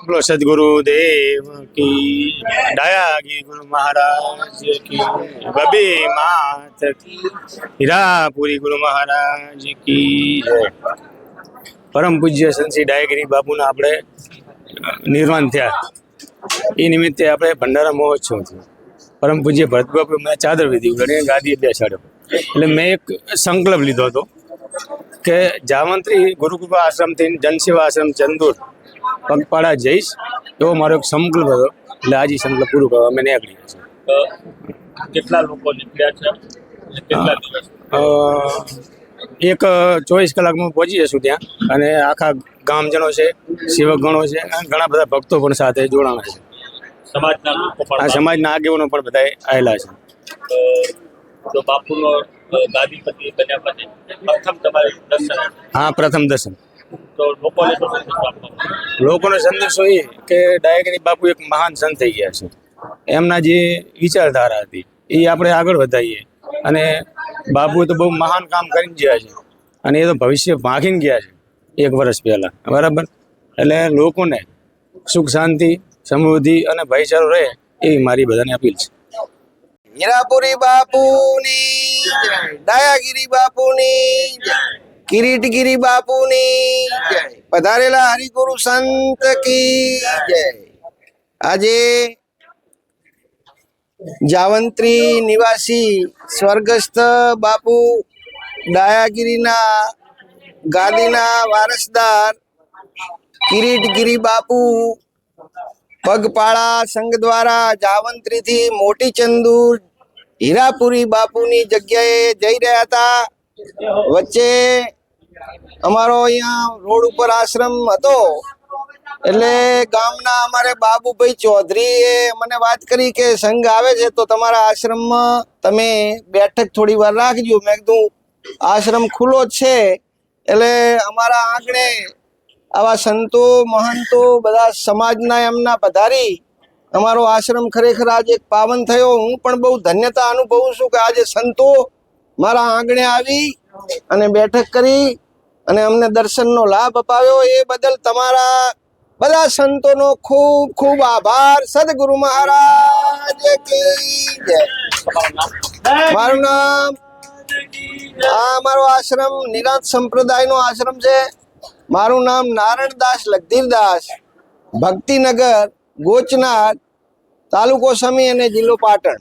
બોલો સદગુરુ દેવ કી ગુરુ મહારાજ કી બબે માત હીરાપુરી ગુરુ મહારાજ કી પરમ પૂજ્ય સંશ્રી ડાયગીરી બાપુના આપણે નિર્માણ થયા. એ નિમિત્તે આપણે ભંડારા મહોત્સવ થયો. પરમ પૂજ્ય ભરત બાપુ મેં ચાદર વિધી ઉગાડી ગાદી બેસાડ્યો એટલે મેં એક સંકલ્પ લીધો હતો કે જામંત્રી ગુરુકૃપા આશ્રમથી જનસેવા આશ્રમ ચંદુર પગપાળા જઈશ એવો મારો એક સંકલ્પ હતો. એટલે આજે સંકલ્પ પૂરું કરવા અમે નીકળી ગયા કેટલા લોકો નીકળ્યા છે? એક ચોવીસ કલાકમાં પહોંચી જશું ત્યાં. અને આખા ગામજનો છે સેવકગણો છે ઘણા બધા ભક્તો પણ સાથે જોડાણા છે. સમાજના આ સમાજના આગેવાનો પણ બધા આવેલા છે. તો બાપુનો ગાદીપતિ બન્યા પછી પ્રથમ તમારે દર્શન હા પ્રથમ દર્શન. તો લોકોને? લોકોનો સંદેશો એ કે ડાયગરી બાપુ એક મહાન સંત થઈ ગયા છે. એમના જે વિચારધારા હતી, એ આપણે આગળ વધારીએ. અને બાપુ તો બહુ મહાન કામ કરીને ગયા છે. અને એ તો ભવિષ્ય ભાંગીને ગયા છે, એક વર્ષ પહેલા. બરાબર? એટલે લોકોને સુખ, શાંતિ, સમૃદ્ધિ અને ભાઈચારો રહે એવી મારી બધાને અપીલ છે. હીરાપુરી બાપુની દયાગીરી બાપુની કિરીટગીરી બાપુની જય. પધારેલા હરિગુરુ સંત કી જય. આજે જાવંત્રી નિવાસી સ્વર્ગસ્થ બાપુ ડાયાગીરીના ગાદીના વારસદાર કિરીટગીરી બાપુ પગપાળા સંઘ દ્વારા જાવંત્રીથી મોટી ચંદુર હીરાપુરી બાપુની જગ્યાએ જઈ રહ્યા હતા. વચ્ચે અમારો અહીંયા રોડ ઉપર આશ્રમ હતો. એટલે ગામના અમારે બાબુભાઈ ચૌધરી એ મને વાત કરી કે સંઘ આવે છે તો તમારા આશ્રમમાં તમે બેઠક થોડી વાર રાખજો. મેં કીધું, આશ્રમ ખુલ્લો છે. એટલે અમારા આંગણે આવા સંતો, મહંતો બધા સમાજના એમના પધારી. અમારો આશ્રમ ખરેખર આજે એક પાવન થયો. હું પણ બહુ ધન્યતા અનુભવું છું કે આજે સંતો મારા આંગણે આવી અને બેઠક કરી. અને અમને દર્શનનો લાભ અપાવ્યો એ બદલ તમારા બધા સંતોનો ખૂબ ખૂબ આભાર. સદગુરુ મહારાજ મારું નામ આ મારો આશ્રમ નિરાંત સંપ્રદાયનો આશ્રમ છે. મારું નામ નારણદાસ લગધીરદાસ ભક્તિનગર ગોચનાથ તાલુકો સમી અને જિલ્લો પાટણ.